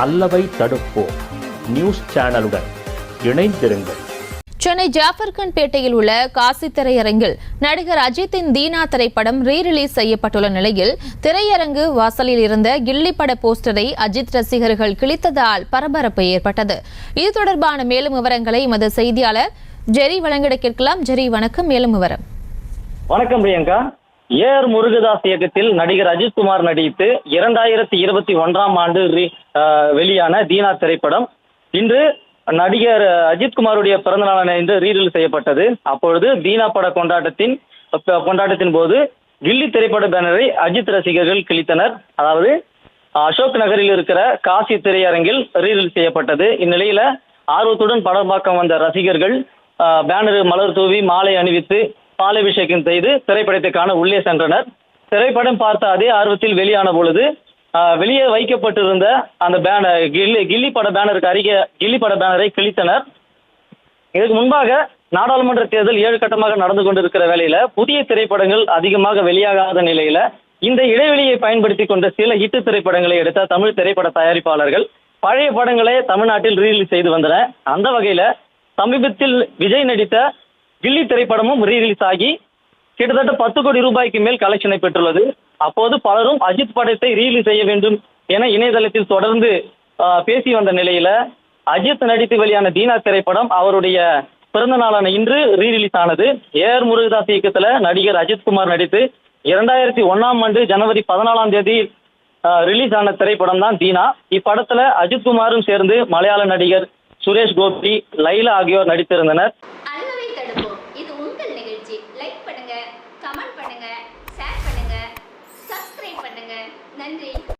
அல்லவை தடுப்போம். News சேனலுடன் இணைந்திருங்கள். சென்னை ஜாஃபர்கன் பேட்டையில் உள்ள காசி திரையரங்கில் நடிகர் அஜித்தின் தீனா திரைப்படம் ரீ ரிலீஸ் செய்யப்பட்டுள்ள நிலையில் திரையரங்கு வாசலில் இருந்த கில்லி பட போஸ்டரை அஜித் ரசிகர்கள் கிழித்ததால் பரபரப்பு ஏற்பட்டது. இது தொடர்பான மேலும் விவரங்களை எமது செய்தியாளர் ஜெரி வழங்கிட கேட்கலாம். ஜெரி வணக்கம். மேலும் விவரம். வணக்கம் பிரியங்கா. ஏ ஆர் முருகதாஸ் இயக்கத்தில் நடிகர் அஜித்குமார் நடித்து இரண்டாயிரத்தி இருபத்தி ஒன்றாம் ஆண்டு வெளியான தீனா திரைப்படம். இன்று நடிகர் அஜித்குமாருடைய பிறந்த நாளான இன்று செய்யப்பட்டது. அப்பொழுது தீனா பட கொண்டாட்டத்தின் கொண்டாட்டத்தின் போது கில்லி திரைப்பட பேனரை அஜித் ரசிகர்கள் கிழித்தனர். அதாவது அசோக் நகரில் இருக்கிற காசி திரையரங்கில் ரீரிலீஸ் செய்யப்பட்டது. இந்நிலையில ஆர்வத்துடன் படம் பார்க்க வந்த ரசிகர்கள் ஆஹ், பேனர் மலர் தூவி மாலை அணிவித்து பாலாபிஷேகம் செய்து திரைப்படத்திற்கான உள்ளே சென்றனர். திரைப்படம் பார்த்த அதே ஆர்வத்தில் வெளியான பொழுது வெளியே வைக்கப்பட்டிருந்த அந்த பேனர் கில்லி கில்லி பட பேனருக்கு அருகே கில்லி பட பேனரை கிழித்தனர். இதுக்கு முன்பாக நாடாளுமன்ற தேர்தல் ஏழு கட்டமாக நடந்து கொண்டிருக்கிற வேளையில புதிய திரைப்படங்கள் அதிகமாக வெளியாகாத நிலையில இந்த இடைவெளியை பயன்படுத்தி கொண்ட சில ஹிட்டு திரைப்படங்களை எடுத்த தமிழ் திரைப்பட தயாரிப்பாளர்கள் பழைய படங்களை தமிழ்நாட்டில் ரீலீஸ் செய்து வந்தன. அந்த வகையில சமீபத்தில் விஜய் நடித்த கில்லி திரைப்படமும் ரீலீஸ் ஆகி கிட்டத்தட்ட பத்து கோடி ரூபாய்க்கு மேல் கலெக்ஷனை பெற்றுள்ளது. அப்போது பலரும் அஜித் படத்தை ரீலீஸ் செய்ய வேண்டும் என இணையதளத்தில் தொடர்ந்து பேசி வந்த நிலையில அஜித் நடித்து வெளியான தீனா திரைப்படம் அவருடைய பிறந்த நாளான இன்று ரீரிலீஸ் ஆனது. ஏஆர் முருகதாஸ் இயக்கத்துல நடிகர் அஜித்குமார் நடித்து இரண்டாயிரத்தி ஒன்னாம் ஆண்டு ஜனவரி பதினாலாம் தேதி ரிலீஸ் ஆன திரைப்படம் தான் தீனா. இப்படத்துல அஜித்குமாரும் சேர்ந்து மலையாள நடிகர் சுரேஷ் கோபி லைலா ஆகியோர் நடித்திருந்தனர். presenting